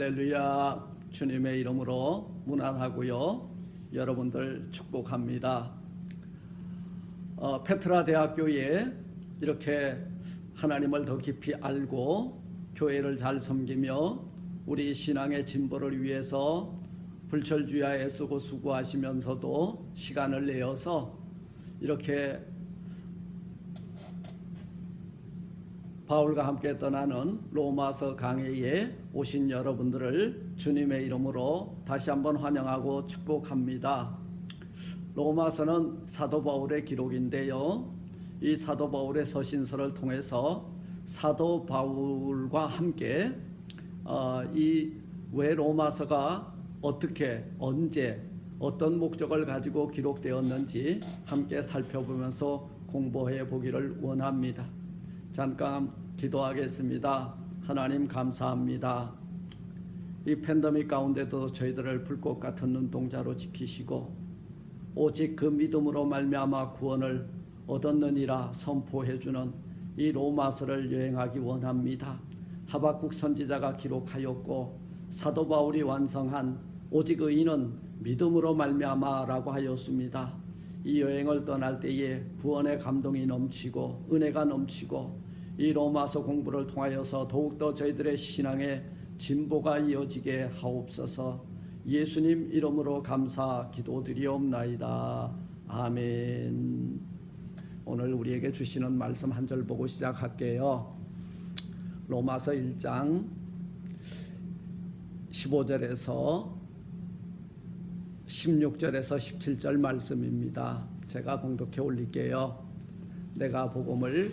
할렐루야 주님의 이름으로 문안하고요. 여러분들 축복합니다. 어, 페트라 대학교에 이렇게 하나님을 더 깊이 알고 교회를 잘 섬기며 우리 신앙의 진보를 위해서 불철주야에 쓰고 수고하시면서도 시간을 내어서 이렇게 바울과 함께 떠나는 로마서 강해에 오신 여러분들을 주님의 이름으로 다시 한번 환영하고 축복합니다. 로마서는 사도 바울의 기록인데요. 이 사도 바울의 서신서를 통해서 사도 바울과 함께 어, 이왜 로마서가 어떻게 언제 어떤 목적을 가지고 기록되었는지 함께 살펴보면서 공부해 보기를 원합니다. 잠깐 기도하겠습니다. 하나님 감사합니다. 이 팬데믹 가운데도 저희들을 불꽃 같은 눈동자로 지키시고 오직 그 믿음으로 말미암아 구원을 얻었느니라 선포해 주는 이 로마서를 여행하기 원합니다. 하박국 선지자가 기록하였고 사도 바울이 완성한 오직 의인은 믿음으로 말미암아라고 하였습니다. 이 여행을 떠날 때에 구원의 감동이 넘치고 은혜가 넘치고 이 로마서 공부를 통하여서 더욱더 저희들의 신앙의 진보가 이어지게 하옵소서 예수님 이름으로 감사 기도드리옵나이다. 아멘. 오늘 우리에게 주시는 말씀 한 절 보고 시작할게요. 로마서 1장 15절에서 16절에서 17절 말씀입니다. 제가 봉독해 올릴게요. 내가 복음을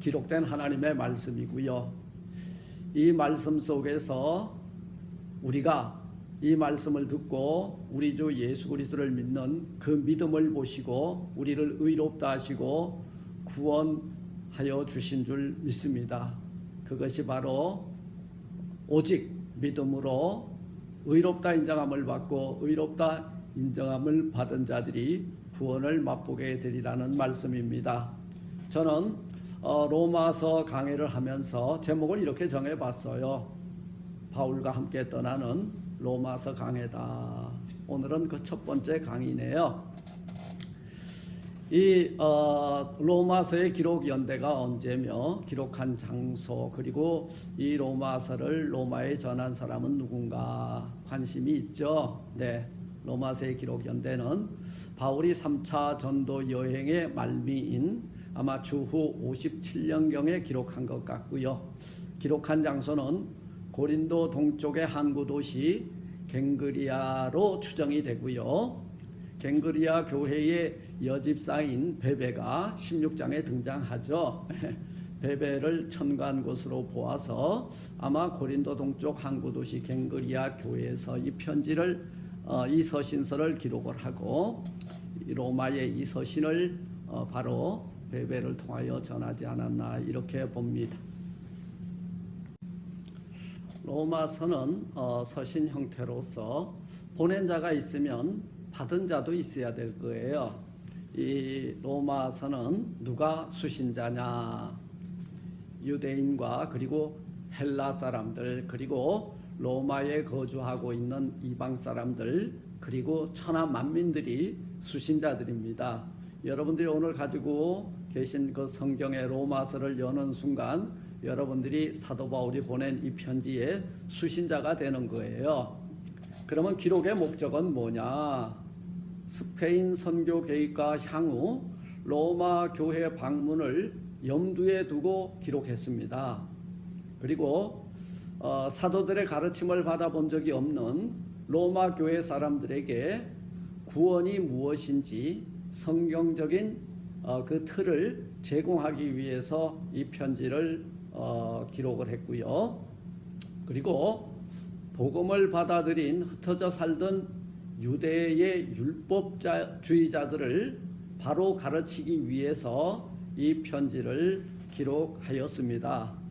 기록된 하나님의 말씀이고요. 이 말씀 속에서 우리가 이 말씀을 듣고 우리 주 예수 그리스도를 믿는 그 믿음을 보시고 우리를 의롭다 하시고 구원하여 주신 줄 믿습니다. 그것이 바로 오직 믿음으로 의롭다 인정함을 받고 의롭다 인정함을 받은 자들이 구원을 맛보게 되리라는 말씀입니다. 저는 어, 로마서 강의를 하면서 제목을 이렇게 정해봤어요. 바울과 함께 떠나는 로마서 강해다. 오늘은 그 첫 번째 강의네요. 이 어, 로마서의 기록 연대가 언제며 기록한 장소 그리고 이 로마서를 로마에 전한 사람은 누군가 관심이 있죠. 네. 로마서의 기록 연대는 바울이 3차 전도 여행의 말미인 아마 주후 57년경에 기록한 것 같고요. 기록한 장소는 고린도 동쪽의 항구 도시 갱그리아로 추정이 되고요. 갱그리아 교회의 여집사인 베베가 16장에 등장하죠. 베베를 천간 곳으로 보아서 아마 고린도 동쪽 항구 도시 갱그리아 교회에서 이 편지를 어, 이 서신서를 기록을 하고 로마의 이 서신을 어, 바로 베베를 통하여 전하지 않았나 이렇게 봅니다. 로마서는 어, 서신 형태로서 보낸 자가 있으면 받은 자도 있어야 될 거예요. 이 로마서는 누가 수신자냐? 유대인과 그리고 헬라 사람들 그리고 로마에 거주하고 있는 이방 사람들 그리고 천하 만민들이 수신자들입니다. 여러분들이 오늘 가지고 계신 그 성경의 로마서를 여는 순간 여러분들이 사도 바울이 보낸 이 편지의 수신자가 되는 거예요. 그러면 기록의 목적은 뭐냐? 스페인 선교 계획과 향후 로마 교회 방문을 염두에 두고 기록했습니다. 그리고 어, 사도들의 가르침을 받아본 적이 없는 로마 교회 사람들에게 구원이 무엇인지 성경적인 어, 그 틀을 제공하기 위해서 이 편지를 어, 기록을 했고요. 그리고 복음을 받아들인 흩어져 살던 유대의 율법주의자들을 바로 가르치기 위해서 이 편지를 기록하였습니다.